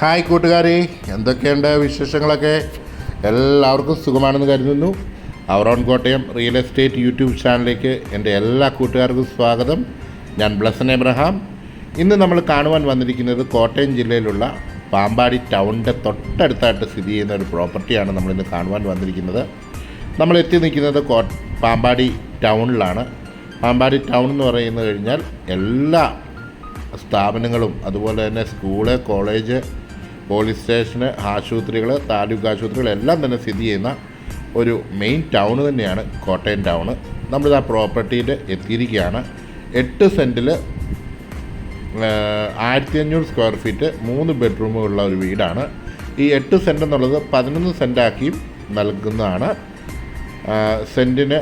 Hi കൂട്ടുകാരെ എന്തൊക്കെയുണ്ട് വിശേഷങ്ങളൊക്കെ? എല്ലാവർക്കും സുഖമാണെന്ന് കരുതുന്നു. Our own Kottayam real estate YouTube ചാനലിലേക്ക് എന്റെ എല്ലാ കൂട്ടുകാർക്കും സ്വാഗതം. ഞാൻ ബ്ലസൻ എബ്രഹാം. ഇന്ന് നമ്മൾ കാണുവാൻ വന്നിരിക്കുന്നത് കോട്ടയം ജില്ലയിലുള്ള പാമ്പാടി ടൗണിന്റെ തൊട്ടടുത്തായിട്ട് സ്ഥിതി ചെയ്യുന്ന ഒരു പ്രോപ്പർട്ടിയാണ് നമ്മളിന്ന് കാണുവാൻ വന്നിരിക്കുന്നത്. നമ്മൾ എത്തി നിൽക്കുന്നത് കോ പാമ്പാടി ടൗണിലാണ്. പാമ്പാടി ടൗൺ എന്ന് പറയുന്നത് കഴിഞ്ഞാൽ എല്ലാ സ്ഥാപനങ്ങളും അതുപോലെ തന്നെ സ്കൂൾ കോളേജ് പോലീസ് സ്റ്റേഷന് ആശുപത്രികൾ താലൂക്ക് ആശുപത്രികൾ എല്ലാം തന്നെ സ്ഥിതി ചെയ്യുന്ന ഒരു മെയിൻ ടൗൺ തന്നെയാണ് കോട്ടയം ടൗൺ നമ്മളിത് ആ പ്രോപ്പർട്ടിയിൽ എത്തിയിരിക്കുകയാണ്. എട്ട് സെന്റിൽ ആയിരത്തി അഞ്ഞൂറ് സ്ക്വയർ ഫീറ്റ് മൂന്ന് ബെഡ്റൂമുള്ള ഒരു വീടാണ്. ഈ എട്ട് സെന്റ് എന്നുള്ളത് പതിനൊന്ന് സെന്റാക്കിയും നൽകുന്നതാണ്. സെന്റിന്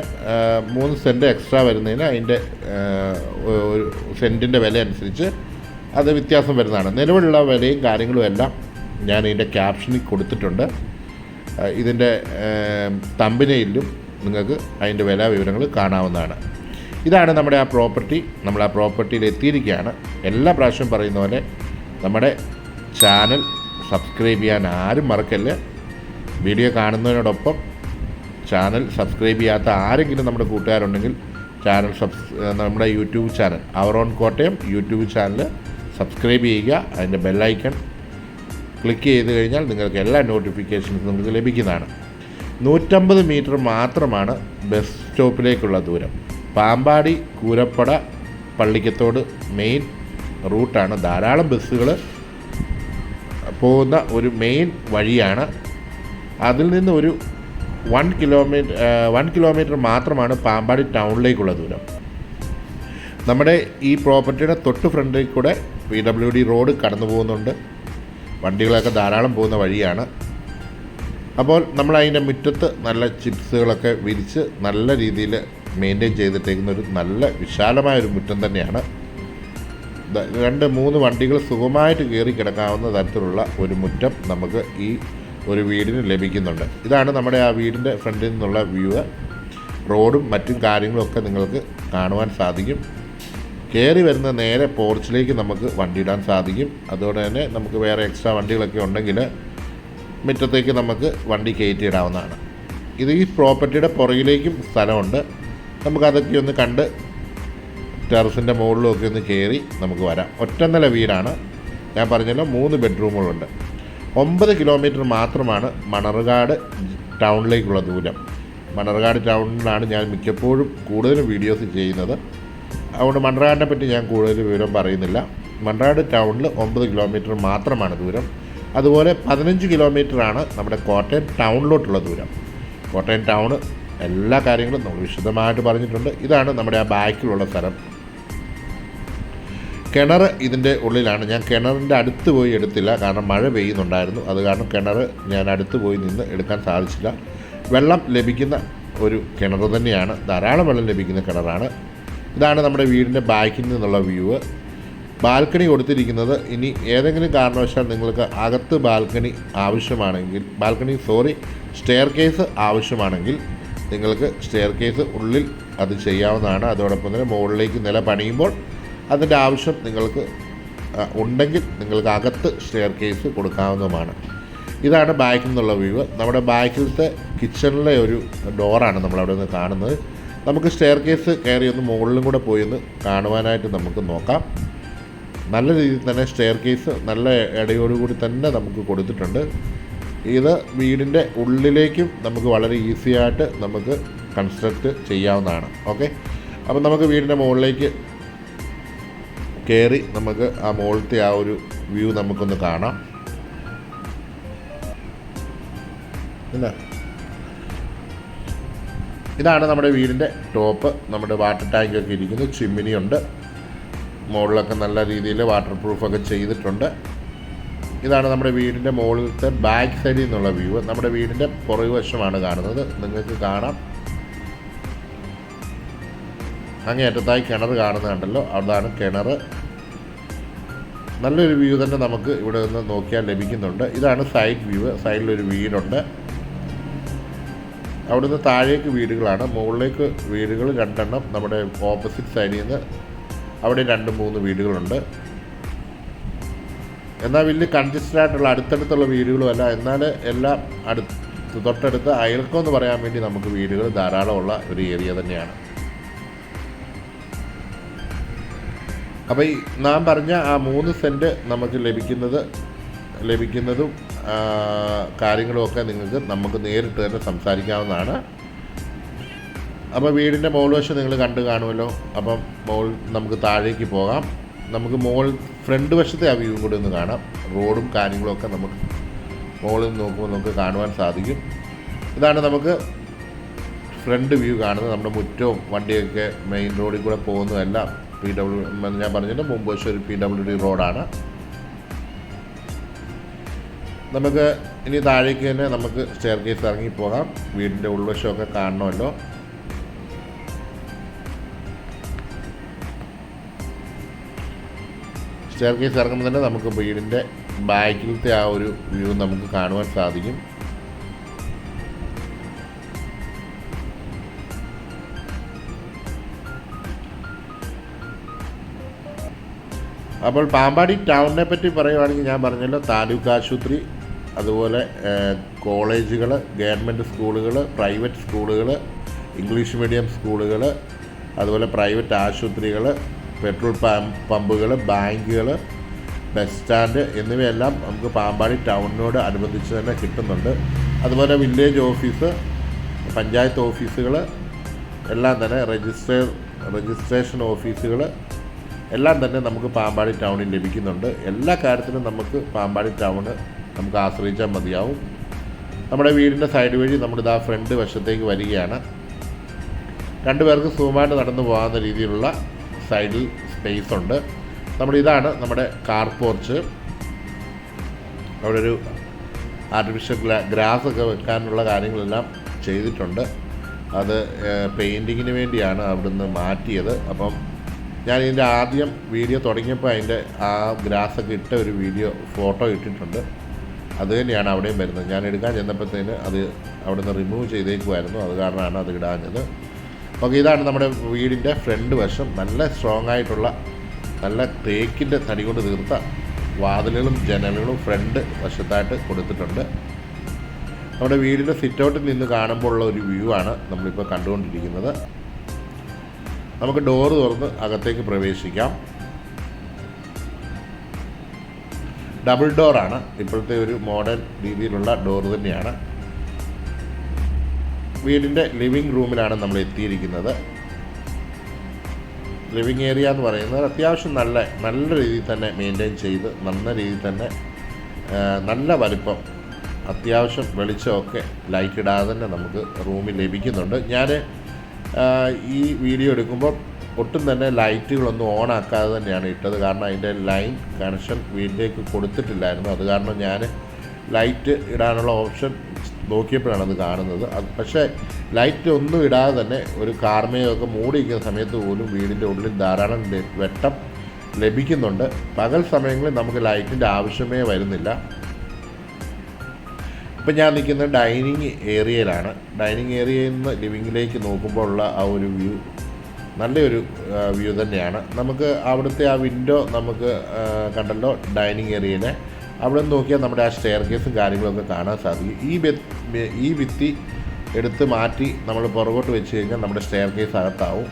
മൂന്ന് സെന്റ് എക്സ്ട്രാ വരുന്നതിന് അതിന്റെ ഒരു സെന്റിന്റെ വില അനുസരിച്ച് അത് വ്യത്യാസം വരുന്നതാണ്. നിലവിലുള്ള വിലയും കാര്യങ്ങളും എല്ലാം ഞാൻ ഇതിന്റെ ക്യാപ്ഷനിൽ കൊടുത്തിട്ടുണ്ട്. ഇതിന്റെ തമ്പിനയിലും നിങ്ങൾക്ക് അതിന്റെ വില വിവരങ്ങൾ കാണാവുന്നതാണ്. ഇതാണ് നമ്മുടെ ആ പ്രോപ്പർട്ടി. നമ്മൾ ആ പ്രോപ്പർട്ടിയിൽ എത്തിയിരിക്കുകയാണ്. എല്ലാ പ്രാവശ്യവും പറയുന്ന പോലെ നമ്മുടെ ചാനൽ സബ്സ്ക്രൈബ് ചെയ്യാൻ ആരും മറക്കല്ല? വീഡിയോ കാണുന്നതിനോടൊപ്പം ചാനൽ സബ്സ്ക്രൈബ് ചെയ്യാത്ത ആരെങ്കിലും നമ്മുടെ കൂട്ടുകാരുണ്ടെങ്കിൽ ചാനൽ സബ്സ് നമ്മുടെ YouTube channel our own Kottayam YouTube channel subscribe ചെയ്യുക. അതിന്റെ ബെല്ലൈക്കൺ ക്ലിക്ക് ചെയ്ത് കഴിഞ്ഞാൽ നിങ്ങൾക്ക് എല്ലാ നോട്ടിഫിക്കേഷൻസും നിങ്ങൾക്ക് ലഭിക്കുന്നതാണ്. നൂറ്റമ്പത് മീറ്റർ മാത്രമാണ് ബസ് സ്റ്റോപ്പിലേക്കുള്ള ദൂരം. പാമ്പാടി കൂരപ്പട പള്ളിക്കത്തോട് മെയിൻ റൂട്ടാണ്. ധാരാളം ബസ്സുകൾ പോകുന്ന ഒരു മെയിൻ വഴിയാണ്. അതിൽ നിന്ന് ഒരു വൺ കിലോമീറ്റർ വൺ കിലോമീറ്റർ മാത്രമാണ് പാമ്പാടി ടൗണിലേക്കുള്ള ദൂരം. നമ്മുടെ ഈ പ്രോപ്പർട്ടിയുടെ തൊട്ട് ഫ്രണ്ടിൽ കൂടെ പി ഡബ്ല്യു ഡി റോഡ് കടന്നു പോകുന്നുണ്ട് വണ്ടികളൊക്കെ ധാരാളം പോകുന്ന വഴിയാണ്. അപ്പോൾ നമ്മൾ അതിന്റെ മുറ്റത്ത് നല്ല ചിപ്സുകളൊക്കെ വിരിച്ച് നല്ല രീതിയിൽ മെയിന്റെയിൻ ചെയ്തിട്ടേക്കുന്ന ഒരു നല്ല വിശാലമായ ഒരു മുറ്റം തന്നെയാണ്. രണ്ട് മൂന്ന് വണ്ടികൾ സുഖമായിട്ട് കയറി കിടക്കാവുന്ന തരത്തിലുള്ള ഒരു മുറ്റം നമുക്ക് ഈ ഒരു വീടിന് ലഭിക്കുന്നുണ്ട്. ഇതാണ് നമ്മുടെ ആ വീടിന്റെ ഫ്രണ്ടിൽ നിന്നുള്ള വ്യൂ. റോഡും മറ്റും കാര്യങ്ങളൊക്കെ നിങ്ങൾക്ക് കാണുവാൻ സാധിക്കും. കയറി വരുന്ന നേരെ പോർച്ചിലേക്ക് നമുക്ക് വണ്ടി ഇടാൻ സാധിക്കും. അതുകൊണ്ട് തന്നെ നമുക്ക് വേറെ എക്സ്ട്രാ വണ്ടികളൊക്കെ ഉണ്ടെങ്കിൽ മുറ്റത്തേക്ക് നമുക്ക് വണ്ടി കയറ്റി ഇടാവുന്നതാണ് ഇത് ഈ പ്രോപ്പർട്ടിയുടെ പുറകിലേക്കും സ്ഥലമുണ്ട്. നമുക്കതൊക്കെ ഒന്ന് കണ്ട് ടെറസിന്റെ മുകളിലും ഒക്കെ ഒന്ന് കയറി നമുക്ക് വരാം. ഒറ്റ നില വീടാണ്. ഞാൻ പറഞ്ഞല്ലോ മൂന്ന് ബെഡ്റൂമുകളുണ്ട്. ഒമ്പത് കിലോമീറ്റർ മാത്രമാണ് മണർകാട് ടൗണിലേക്കുള്ള ദൂരം. മണർകാട് ടൗണിലാണ് ഞാൻ മിക്കപ്പോഴും കൂടുതലും വീഡിയോസ് ചെയ്യുന്നത്. അതുകൊണ്ട് മൺറാടിനെ പറ്റി ഞാൻ കൂടുതൽ വിവരം പറയുന്നില്ല. മൺറാട് ടൗണിൽ ഒമ്പത് കിലോമീറ്റർ മാത്രമാണ് ദൂരം. അതുപോലെ പതിനഞ്ച് കിലോമീറ്ററാണ് നമ്മുടെ കോട്ടയം ടൗണിലോട്ടുള്ള ദൂരം. കോട്ടയം ടൗണ് എല്ലാ കാര്യങ്ങളും നമ്മൾ വിശദമായിട്ട് പറഞ്ഞിട്ടുണ്ട്. ഇതാണ് നമ്മുടെ ആ ബാക്കിലുള്ള സ്ഥലം. കിണർ ഇതിന്റെ ഉള്ളിലാണ്. ഞാൻ കിണറിന്റെ അടുത്ത് പോയി എടുത്തില്ല. കാരണം മഴ പെയ്യുന്നുണ്ടായിരുന്നു. അത് കാരണം കിണർ ഞാൻ അടുത്ത് പോയി നിന്ന് എടുക്കാൻ സാധിച്ചില്ല. വെള്ളം ലഭിക്കുന്ന ഒരു കിണർ തന്നെയാണ്. ധാരാളം വെള്ളം ലഭിക്കുന്ന കിണറാണ്. ഇതാണ് നമ്മുടെ വീടിന്റെ ബാക്കിൽ നിന്നുള്ള വ്യൂ. ബാൽക്കണി കൊടുത്തിരിക്കുന്നത് ഇനി ഏതെങ്കിലും കാരണവശാൽ നിങ്ങൾക്ക് അകത്ത് ബാൽക്കണി ആവശ്യമാണെങ്കിൽ ബാൽക്കണി സോറി സ്റ്റെയർ കേസ് ആവശ്യമാണെങ്കിൽ നിങ്ങൾക്ക് സ്റ്റെയർ കേസ് ഉള്ളിൽ അത് ചെയ്യാവുന്നതാണ്. അതോടൊപ്പം തന്നെ മുകളിലേക്ക് നില പണിയുമ്പോൾ അതിന്റെ ആവശ്യം നിങ്ങൾക്ക് ഉണ്ടെങ്കിൽ നിങ്ങൾക്ക് അകത്ത് സ്റ്റെയർ കേസ് കൊടുക്കാവുന്നതുമാണ്. ഇതാണ് ബാക്കിൽ നിന്നുള്ള വ്യൂ. നമ്മുടെ ബാക്കിലത്തെ കിച്ചണിലെ ഒരു ഡോറാണ് നമ്മളവിടെ നിന്ന് കാണുന്നത്. നമുക്ക് സ്റ്റെയർ കേസ് കയറി ഒന്ന് മുകളിലും കൂടെ പോയി ഒന്ന് കാണുവാനായിട്ട് നമുക്ക് നോക്കാം. നല്ല രീതിയിൽ തന്നെ സ്റ്റെയർ കേസ് നല്ല ഇടയോടുകൂടി തന്നെ നമുക്ക് കൊടുത്തിട്ടുണ്ട്. ഇത് വീടിന്റെ ഉള്ളിലേക്കും നമുക്ക് വളരെ ഈസി ആയിട്ട് നമുക്ക് കൺസ്ട്രക്റ്റ് ചെയ്യാവുന്നതാണ്. ഓക്കെ അപ്പം നമുക്ക് വീടിന്റെ മുകളിലേക്ക് കയറി നമുക്ക് ആ മുകളിലത്തെ ആ ഒരു വ്യൂ നമുക്കൊന്ന് കാണാം. ഇല്ല. ഇതാണ് നമ്മുടെ വീടിന്റെ ടോപ്പ്. നമ്മുടെ വാട്ടർ ടാങ്ക് ഒക്കെ ഇരിക്കുന്നു. ചിമ്മിനിയുണ്ട്. മുകളിലൊക്കെ നല്ല രീതിയിൽ വാട്ടർ പ്രൂഫൊക്കെ ചെയ്തിട്ടുണ്ട്. ഇതാണ് നമ്മുടെ വീടിന്റെ മുകളിലത്തെ ബാക്ക് സൈഡിൽ നിന്നുള്ള വ്യൂ. നമ്മുടെ വീടിന്റെ പുറകുവശമാണ് കാണുന്നത്. നിങ്ങൾക്ക് കാണാം. അങ്ങേയറ്റത്തായി കിണർ കാണുന്നുണ്ടല്ലോ. അതാണ് കിണർ. നല്ലൊരു വ്യൂ തന്നെ നമുക്ക് ഇവിടെ നിന്ന് നോക്കിയാൽ ലഭിക്കുന്നുണ്ട്. ഇതാണ് സൈഡ് വ്യൂ. സൈഡിലൊരു വീടുണ്ട്. അവിടുന്ന് താഴേക്ക് വീടുകളാണ്. മുകളിലേക്ക് വീടുകൾ രണ്ടെണ്ണം നമ്മുടെ ഓപ്പോസിറ്റ് സൈഡിൽ നിന്ന് അവിടെ രണ്ട് മൂന്ന് വീടുകളുണ്ട്. എന്നാൽ വലിയ കൺജസ്റ്റഡ് ആയിട്ടുള്ള അടുത്തടുത്തുള്ള വീടുകളുമല്ല എന്നാൽ എല്ലാം അടുത്ത് തൊട്ടടുത്ത് അയൽക്കം എന്ന് പറയാൻ വേണ്ടി നമുക്ക് വീടുകൾ ധാരാളമുള്ള ഒരു ഏരിയ തന്നെയാണ്. അപ്പോൾ ഈ നാം പറഞ്ഞ ആ മൂന്ന് സെന്റ് നമുക്ക് ലഭിക്കുന്നത് ലഭിക്കുന്നതും കാര്യങ്ങളുമൊക്കെ നിങ്ങൾക്ക് നമുക്ക് നേരിട്ട് തന്നെ സംസാരിക്കാവുന്നതാണ്. അപ്പോൾ വീടിന്റെ മുകൾവശം നിങ്ങൾ കണ്ടു കാണുമല്ലോ. അപ്പം മോൾ നമുക്ക് താഴേക്ക് പോകാം. നമുക്ക് മോൾ ഫ്രണ്ട് വശത്തെ ആ വ്യൂ കൂടി ഒന്ന് കാണാം. റോഡും കാര്യങ്ങളൊക്കെ നമുക്ക് മോളിൽ നിന്ന് നോക്കുമ്പോൾ നമുക്ക് കാണുവാൻ സാധിക്കും. ഇതാണ് നമുക്ക് ഫ്രണ്ട് വ്യൂ കാണുന്നത്. നമ്മുടെ മുറ്റവും വണ്ടിയൊക്കെ മെയിൻ റോഡിൽ കൂടെ പോകുന്നതല്ല പി ഡബ്ല്യു ഞാൻ പറഞ്ഞിട്ട് മുമ്പ് ഒരു പി ഡബ്ല്യു ഡി റോഡാണ് നമുക്ക് ഇനി താഴേക്ക് തന്നെ നമുക്ക് സ്റ്റെയർ കേസ് ഇറങ്ങി പോകാം. വീടിന്റെ ഉൾവശമൊക്കെ കാണണമല്ലോ. സ്റ്റെയർ കേസ് ഇറങ്ങുമ്പോൾ തന്നെ നമുക്ക് വീടിന്റെ ബാക്കിലത്തെ ആ ഒരു വ്യൂ നമുക്ക് കാണുവാൻ സാധിക്കും. അപ്പോൾ പാമ്പാടി ടൗണിനെ പറ്റി പറയുവാണെങ്കിൽ ഞാൻ പറഞ്ഞല്ലോ താലൂക്ക് ആശുപത്രി അതുപോലെ കോളേജുകൾ ഗവൺമെന്റ് സ്കൂളുകൾ പ്രൈവറ്റ് സ്കൂളുകൾ ഇംഗ്ലീഷ് മീഡിയം സ്കൂളുകൾ അതുപോലെ പ്രൈവറ്റ് ആശുപത്രികൾ പെട്രോൾ പമ്പ് പമ്പുകൾ ബാങ്കുകൾ ബസ് സ്റ്റാൻഡ് എന്നിവയെല്ലാം നമുക്ക് പാമ്പാടി ടൗണിനോട് അനുബന്ധിച്ച് തന്നെ കിട്ടുന്നുണ്ട്. അതുപോലെ വില്ലേജ് ഓഫീസ് പഞ്ചായത്ത് ഓഫീസുകൾ എല്ലാം തന്നെ രജിസ്റ്റർ രജിസ്ട്രേഷൻ ഓഫീസുകൾ എല്ലാം തന്നെ നമുക്ക് പാമ്പാടി ടൗണിൽ ലഭിക്കുന്നുണ്ട്. എല്ലാ കാര്യത്തിലും നമുക്ക് പാമ്പാടി ടൗണ് നമുക്ക് ആശ്രയിച്ചാൽ മതിയാവും. നമ്മുടെ വീടിന്റെ സൈഡ് വഴി നമ്മളിതാ ഫ്രണ്ട് വശത്തേക്ക് വരികയാണ്. രണ്ടുപേർക്ക് സുഖമായിട്ട് നടന്നു പോകാവുന്ന രീതിയിലുള്ള സൈഡിൽ സ്പേസ് ഉണ്ട്. നമ്മുടെ ഇതാണ് നമ്മുടെ കാർ പോർച്ച് അവിടെ ഒരു ആർട്ടിഫിഷ്യൽ ഗ്ലാ ഗ്രാസ് ഒക്കെ വെക്കാനുള്ള കാര്യങ്ങളെല്ലാം ചെയ്തിട്ടുണ്ട്. അത് പെയിന്റിങ്ങിന് വേണ്ടിയാണ് അവിടുന്ന് മാറ്റിയത്. അപ്പം ഞാൻ ഇതിന്റെ ആദ്യം വീഡിയോ തുടങ്ങിയപ്പോൾ അതിന്റെ ആ ഗ്രാസ് ഒക്കെ ഇട്ട ഒരു വീഡിയോ ഫോട്ടോ ഇട്ടിട്ടുണ്ട്. അത് തന്നെയാണ് അവിടെയും വരുന്നത്. ഞാൻ എടുക്കാൻ ചെന്നപ്പോഴത്തേന് അത് നിന്ന് റിമൂവ് ചെയ്തേക്കുമായിരുന്നു അത് കാരണമാണ് അത് ഇടാഞ്ഞത്. ഓക്കെ ഇതാണ് നമ്മുടെ വീടിന്റെ ഫ്രണ്ട് വശം. നല്ല സ്ട്രോങ് ആയിട്ടുള്ള നല്ല തേക്കിന്റെ തടി കൊണ്ട് തീർത്ത വാതിലുകളും ജനലുകളും ഫ്രണ്ട് വശത്തായിട്ട് കൊടുത്തിട്ടുണ്ട്. നമ്മുടെ വീടിന്റെ സിറ്റൗട്ടിൽ നിന്ന് കാണുമ്പോഴുള്ള ഒരു വ്യൂ ആണ് നമ്മളിപ്പോൾ കണ്ടുകൊണ്ടിരിക്കുന്നത്. നമുക്ക് ഡോറ് തുറന്ന് അകത്തേക്ക് പ്രവേശിക്കാം. ഡബിൾ ഡോറാണ്. ഇപ്പോഴത്തെ ഒരു മോഡേൺ രീതിയിലുള്ള ഡോർ തന്നെയാണ്. വീടിന്റെ ലിവിങ് റൂമിലാണ് നമ്മൾ എത്തിയിരിക്കുന്നത്. ലിവിങ് ഏരിയ എന്ന് പറയുന്നത് അത്യാവശ്യം നല്ല നല്ല രീതിയിൽ തന്നെ മെയിന്റെയിൻ ചെയ്ത് നല്ല രീതിയിൽ തന്നെ നല്ല വലിപ്പം അത്യാവശ്യം വെളിച്ചമൊക്കെ ലൈറ്റ് ഇടാതെ തന്നെ നമുക്ക് റൂമിൽ ലഭിക്കുന്നുണ്ട്. ഞാൻ ഈ വീഡിയോ എടുക്കുമ്പോൾ ഒട്ടും തന്നെ ലൈറ്റുകളൊന്നും ഓൺ ആക്കാതെ തന്നെയാണ് ഇട്ടത്. കാരണം അതിന്റെ ലൈൻ കണക്ഷൻ വീട്ടിലേക്ക് കൊടുത്തിട്ടില്ലായിരുന്നു. അത് കാരണം ഞാൻ ലൈറ്റ് ഇടാനുള്ള ഓപ്ഷൻ നോക്കിയപ്പോഴാണ് അത് കാണുന്നത്. അത് പക്ഷേ ലൈറ്റ് ഒന്നും ഇടാതെ തന്നെ ഒരു കാർമേയൊക്കെ മൂടിയിരിക്കുന്ന സമയത്ത് പോലും വീടിന്റെ ഉള്ളിൽ ധാരാളം വെട്ടം ലഭിക്കുന്നുണ്ട്. പകൽ സമയങ്ങളിൽ നമുക്ക് ലൈറ്റിന്റെ ആവശ്യമേ വരുന്നില്ല. ഇപ്പം ഞാൻ നിൽക്കുന്നത് ഡൈനിങ് ഏരിയയിലാണ് ഡൈനിങ് ഏരിയയിൽ നിന്ന് ലിവിങ്ങിലേക്ക് നോക്കുമ്പോൾ ഉള്ള ആ ഒരു വ്യൂ നല്ലൊരു വ്യൂ തന്നെയാണ്. നമുക്ക് അവിടുത്തെ ആ വിൻഡോ നമുക്ക് കണ്ടല്ലോ ഡൈനിങ് ഏരിയയിലെ അവിടെ നിന്ന് നോക്കിയാൽ നമ്മുടെ ആ സ്റ്റെയർ കേസും കാര്യങ്ങളൊക്കെ കാണാൻ സാധിക്കും. ഈ ഈ ഭിത്തി എടുത്ത് മാറ്റി നമ്മൾ പുറകോട്ട് വെച്ച് കഴിഞ്ഞാൽ നമ്മുടെ സ്റ്റെയർ കേസ് അകത്താവും.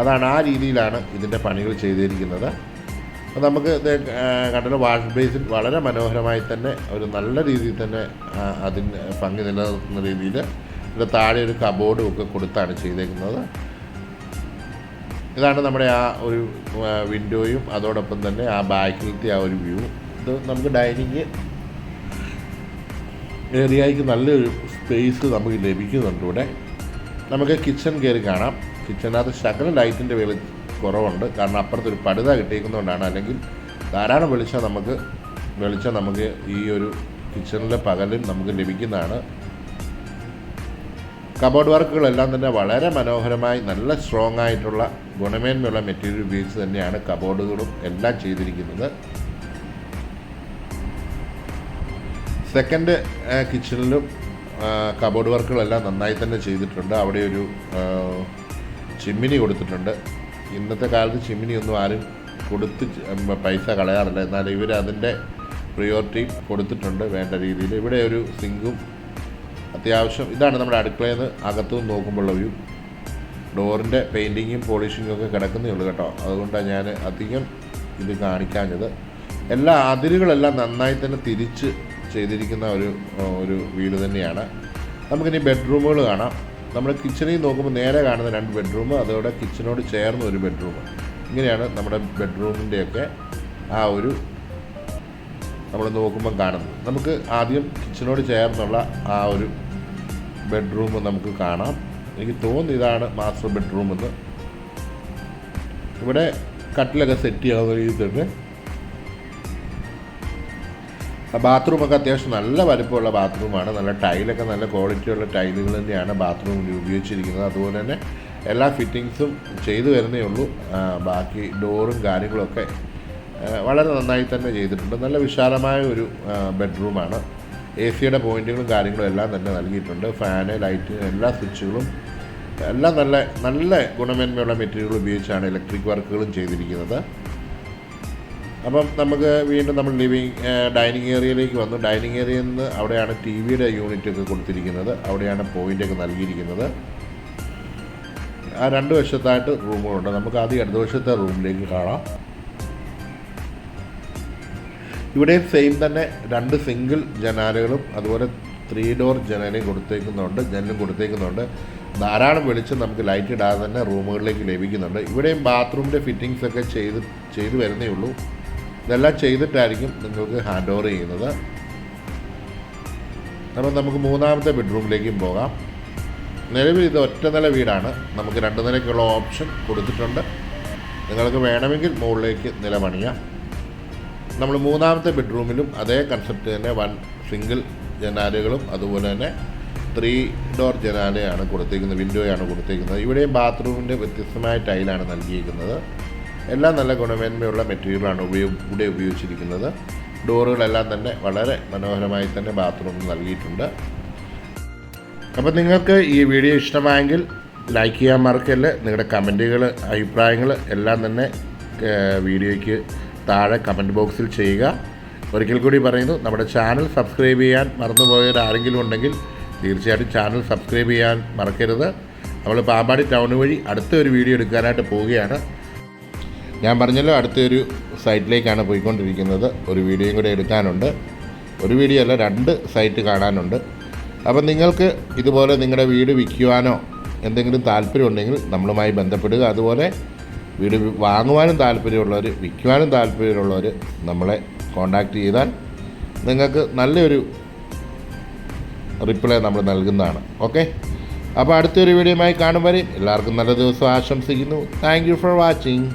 അതാണ് ആ രീതിയിലാണ് ഇതിന്റെ പണികൾ ചെയ്തിരിക്കുന്നത്. അപ്പോൾ നമുക്ക് ഇത് കണ്ടല്ലോ വാഷ് ബേസിൽ വളരെ മനോഹരമായി തന്നെ ഒരു നല്ല രീതിയിൽ തന്നെ അതിന് ഭംഗി നിലനിർത്തുന്ന രീതിയിൽ. ഇതിന്റെ താഴെ ഒരു കബോർഡും ഒക്കെ കൊടുത്താണ് ചെയ്തേക്കുന്നത്. ഇതാണ് നമ്മുടെ ആ ഒരു വിൻഡോയും അതോടൊപ്പം തന്നെ ആ ബാക്കിലത്തെ ആ ഒരു വ്യൂ ഇത് നമുക്ക് ഡൈനിങ് ഏരിയയ്ക്ക് നല്ലൊരു സ്പേസ് നമുക്ക് ലഭിക്കുന്നുണ്ട് ഇവിടെ. നമുക്ക് കിച്ചൺ കയറി കാണാം. കിച്ചണിനകത്ത് ശകല ലൈറ്റിന്റെ വെളി കുറവുണ്ട്. കാരണം അപ്പുറത്ത് ഒരു പടുത കിട്ടിയിരിക്കുന്നതുകൊണ്ടാണ് അല്ലെങ്കിൽ ധാരാളം വെളിച്ചം നമുക്ക് വെളിച്ചം നമുക്ക് ഈ ഒരു കിച്ചണിലെ പകലിൽ നമുക്ക് ലഭിക്കുന്നതാണ്. കബോർഡ് വർക്കുകളെല്ലാം തന്നെ വളരെ മനോഹരമായി നല്ല സ്ട്രോങ് ആയിട്ടുള്ള ഗുണമേന്മയുള്ള മെറ്റീരിയൽ ഉപയോഗിച്ച് തന്നെയാണ് കബോർഡുകളും എല്ലാം ചെയ്തിരിക്കുന്നത്. സെക്കൻഡ് കിച്ചണിലും കബോർഡ് വർക്കുകളെല്ലാം നന്നായി തന്നെ ചെയ്തിട്ടുണ്ട്. അവിടെ ഒരു ചിമ്മിനി കൊടുത്തിട്ടുണ്ട്. ഇന്നത്തെ കാലത്ത് ചിമ്മിനി ഒന്നും ആരും കൊടുത്ത് പൈസ കളയാറില്ല. എന്നാൽ ഇവർ അതിന്റെ പ്രിയോറിറ്റി കൊടുത്തിട്ടുണ്ട് വേണ്ട രീതിയിൽ. ഇവിടെ ഒരു സിങ്കും അത്യാവശ്യം ഇതാണ് നമ്മുടെ അടുക്കളയിൽ നിന്ന് അകത്തുനിന്ന് നോക്കുമ്പോഴുള്ള വ്യൂ. ഡോറിന്റെ പെയിന്റിങ്ങും പോളിഷിങ്ങും ഒക്കെ കിടക്കുന്നേ ഉള്ളൂ കേട്ടോ. അതുകൊണ്ടാണ് ഞാൻ അധികം ഇത് കാണിക്കാഞ്ഞത്. എല്ലാ അതിരുകളെല്ലാം നന്നായി തന്നെ തിരിച്ച് ചെയ്തിരിക്കുന്ന ഒരു ഒരു വീട് തന്നെയാണ്. നമുക്കിനി ബെഡ്റൂമുകൾ കാണാം. നമ്മൾ കിച്ചണിൽ നോക്കുമ്പോൾ നേരെ കാണുന്ന രണ്ട് ബെഡ്റൂം അതോടെ കിച്ചണോട് ചേർന്ന ഒരു ബെഡ്റൂം. ഇങ്ങനെയാണ് നമ്മുടെ ബെഡ്റൂമിന്റെയൊക്കെ ആ ഒരു നമ്മൾ നോക്കുമ്പം കാണുന്നത്. നമുക്ക് ആദ്യം കിച്ചണോട് ചേർന്നുള്ള ആ ഒരു ബെഡ്റൂം നമുക്ക് കാണാം. എനിക്ക് തോന്നുന്നു ഇതാണ് മാസ്റ്റർ ബെഡ്റൂം എന്ന്. ഇവിടെ കട്ടിലൊക്കെ സെറ്റ് ചെയ്യാവുന്ന തന്നെ ബാത്റൂമൊക്കെ അത്യാവശ്യം നല്ല വലിപ്പമുള്ള ബാത്റൂമാണ് നല്ല ടൈലൊക്കെ നല്ല ക്വാളിറ്റിയുള്ള ടൈലുകൾ തന്നെയാണ് ബാത്റൂമിൽ ഉപയോഗിച്ചിരിക്കുന്നത്. അതുപോലെ തന്നെ എല്ലാ ഫിറ്റിങ്സും ചെയ്തു വരുന്നേ ഉള്ളൂ. ബാക്കി ഡോറും കാര്യങ്ങളൊക്കെ വളരെ നന്നായി തന്നെ ചെയ്തിട്ടുണ്ട്. നല്ല വിശാലമായ ഒരു ബെഡ്റൂമാണ് എ സിയുടെ പോയിന്റുകളും കാര്യങ്ങളും എല്ലാം തന്നെ നൽകിയിട്ടുണ്ട്. ഫാന് ലൈറ്റ് എല്ലാ സ്വിച്ചുകളും എല്ലാം നല്ല നല്ല ഗുണമേന്മയുള്ള മെറ്റീരിയൽ ഉപയോഗിച്ചാണ് ഇലക്ട്രിക് വർക്കുകളും ചെയ്തിരിക്കുന്നത്. അപ്പം നമുക്ക് വീണ്ടും നമ്മൾ ലിവിങ് ഡൈനിങ് ഏരിയയിലേക്ക് വന്നു. ഡൈനിങ് ഏരിയയിൽ നിന്ന് അവിടെയാണ് ടി വിയുടെ യൂണിറ്റ് ഒക്കെ കൊടുത്തിരിക്കുന്നത്. അവിടെയാണ് പോയിന്റൊക്കെ നൽകിയിരിക്കുന്നത്. ആ രണ്ട് വശത്തായിട്ട് റൂമുകളുണ്ട്. നമുക്ക് ആദ്യം ഇടതുവശത്തെ റൂമിലേക്ക് കാണാം. ഇവിടെയും സെയിം തന്നെ രണ്ട് സിംഗിൾ ജനാലകളും അതുപോലെ ത്രീ ഡോർ ജനലും കൊടുത്തേക്കുന്നുണ്ട് ജനലും കൊടുത്തേക്കുന്നുണ്ട്. ധാരാളം വെളിച്ചം നമുക്ക് ലൈറ്റ് ഇടാതെ തന്നെ റൂമുകളിലേക്ക് ലഭിക്കുന്നുണ്ട്. ഇവിടെയും ബാത്റൂമിന്റെ ഫിറ്റിങ്സ് ഒക്കെ ചെയ്ത് ചെയ്തു വരുന്നേ ഉള്ളൂ. ഇതെല്ലാം ചെയ്തിട്ടായിരിക്കും നിങ്ങൾക്ക് ഹാൻഡ് ഓവർ ചെയ്യുന്നത്. അപ്പം നമുക്ക് മൂന്നാമത്തെ ബെഡ്റൂമിലേക്കും പോകാം. നിലവിൽ ഇത് ഒറ്റ നില വീടാണ്. നമുക്ക് രണ്ട് നിലയ്ക്കുള്ള ഓപ്ഷൻ കൊടുത്തിട്ടുണ്ട്. നിങ്ങൾക്ക് വേണമെങ്കിൽ മുകളിലേക്ക് നില പണിയാം. നമ്മൾ മൂന്നാമത്തെ ബെഡ്റൂമിലും അതേ കൺസെപ്റ്റ് തന്നെ വൺ സിംഗിൾ ജനാലകളും അതുപോലെ തന്നെ ത്രീ ഡോർ ജനാലയാണ് കൊടുത്തിരിക്കുന്നത് വിൻഡോയാണ് കൊടുത്തിരിക്കുന്നത് ഇവിടെയും ബാത്റൂമിന്റെ വ്യത്യസ്തമായ ടൈലാണ് നൽകിയിരിക്കുന്നത്. എല്ലാം നല്ല ഗുണമേന്മയുള്ള മെറ്റീരിയലാണ് ഉപയോഗ ഇവിടെ ഉപയോഗിച്ചിരിക്കുന്നത്. ഡോറുകളെല്ലാം തന്നെ വളരെ മനോഹരമായി തന്നെ ബാത്റൂമിൽ നൽകിയിട്ടുണ്ട്. അപ്പോൾ നിങ്ങൾക്ക് ഈ വീഡിയോ ഇഷ്ടമായെങ്കിൽ ലൈക്ക് ചെയ്യാൻ മറക്കല്ല? നിങ്ങളുടെ കമന്റുകൾ അഭിപ്രായങ്ങൾ എല്ലാം തന്നെ വീഡിയോയ്ക്ക് താഴെ കമന്റ് ബോക്സിൽ ചെയ്യുക. ഒരിക്കൽ കൂടി പറയുന്നു നമ്മുടെ ചാനൽ സബ്സ്ക്രൈബ് ചെയ്യാൻ മറന്നുപോയവർ ആരെങ്കിലും ഉണ്ടെങ്കിൽ തീർച്ചയായിട്ടും ചാനൽ സബ്സ്ക്രൈബ് ചെയ്യാൻ മറക്കരുത്. നമ്മൾ പാമ്പാടി ടൗൺ വഴി അടുത്ത ഒരു വീഡിയോ എടുക്കാനായിട്ട് പോവുകയാണ്. ഞാൻ പറഞ്ഞല്ലോ അടുത്തൊരു സൈറ്റിലേക്കാണ് പോയിക്കൊണ്ടിരിക്കുന്നത്. ഒരു വീഡിയോയും കൂടെ എടുക്കാനുണ്ട്. ഒരു വീഡിയോ അല്ല രണ്ട് സൈറ്റ് കാണാനുണ്ട്. അപ്പം നിങ്ങൾക്ക് ഇതുപോലെ നിങ്ങളുടെ വീട് വിൽക്കുവാനോ എന്തെങ്കിലും താല്പര്യമുണ്ടെങ്കിൽ നമ്മളുമായി ബന്ധപ്പെടുക. അതുപോലെ വീട് വാങ്ങുവാനും താല്പര്യമുള്ളവർ വിൽക്കുവാനും താല്പര്യമുള്ളവർ നമ്മളെ കോണ്ടാക്റ്റ് ചെയ്താൽ നിങ്ങൾക്ക് നല്ലൊരു റിപ്ലൈ നമ്മൾ നൽകുന്നതാണ്. ഓക്കെ അപ്പോൾ അടുത്തൊരു വീഡിയോയുമായി കാണും വരെ എല്ലാവർക്കും നല്ല ദിവസം ആശംസിക്കുന്നു. Thank you for watching